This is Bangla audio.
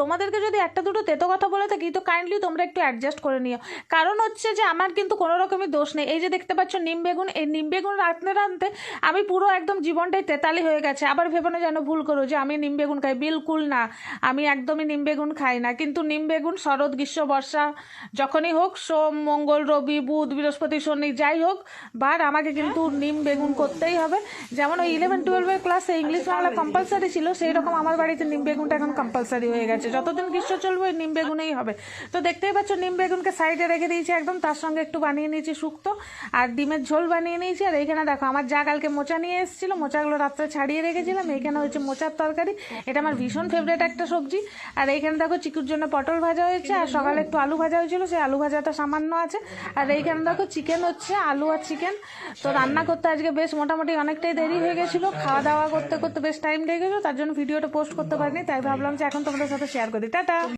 তোমাদেরকে যদি একটা দুটো তেতো কথা বলে থাকি, তো কাইন্ডলি তোমরা একটু অ্যাডজাস্ট করে নিও। কারণ হচ্ছে যে, আমার কিন্তু কোনো রকমই দোষ নেই। এই যে দেখতে পাচ্ছ নিম বেগুন, এই নিম বেগুন রাঁধতে রাঁধতে আমি পুরো একদম জীবনটাই তেতালি হয়ে গেছে। আবার ভেবে না যেন ভুল করো যে, আমি নিম বেগুন খাই। বিলকুল না। আমি একদমই নিম বেগুন খাই না। কিন্তু নিম বেগুন, শরৎ, গ্রীষ্ম, বর্ষা, যখনই হোক, সোম, মঙ্গল, রবি, বুধ, বৃহস্পতি, শনি, যাই হোক, বার আমাকে কিন্তু নিম বেগুন করতেই হবে। যেমন ওই ইলেভেন টুয়েলভের ক্লাসে ইংলিশ বাংলা কম্পালসারি ছিল, সেই রকম আমার বাড়িতে নিম বেগুনটা এখন কম্পালসারি হয়ে গেছে। যতদিন গ্রীষ্ম চলবে ওই নিম বেগুনেই হবে। তো দেখতেই পাচ্ছ, নিম বেগুনকে সাইডে রেখে দিয়েছি একদম, তার সঙ্গে একটু বানিয়ে নিয়েছি শুক্তো আর ডিমের ঝোল বানিয়ে নিয়েছি। আর এইখানে দেখো, আমার যা কালকে মোচা নিয়ে এসেছিল, মোচাগুলো রাত্রে ছাড়িয়ে রেখেছিলাম। এইখানে হচ্ছে মোচার তরকারি। এটা আমার ভীষণ ফেভারিট একটা সবজি। আর এইখানে দেখো, চিকুর জন্য পটল ভাজা হয়েছে আর সকালে একটু আলু ভাজা হয়েছিল, সেই আলু ভাজাটা সামান্য আছে। আর এইখানে দেখো চিকেন হচ্ছে, আলু আর চিকেন তো রান্না করতে আজকে বেশ মোটামুটি অনেকটাই দেরি হয়ে গেছিল। খাওয়া দাওয়া করতে করতে বেশ টাইম লেগে গেছিল, তার জন্য ভিডিওটা পোস্ট করতে পারিনি, তাই ভাবলাম যে এখন তোমাদের সাথে করি টাটা।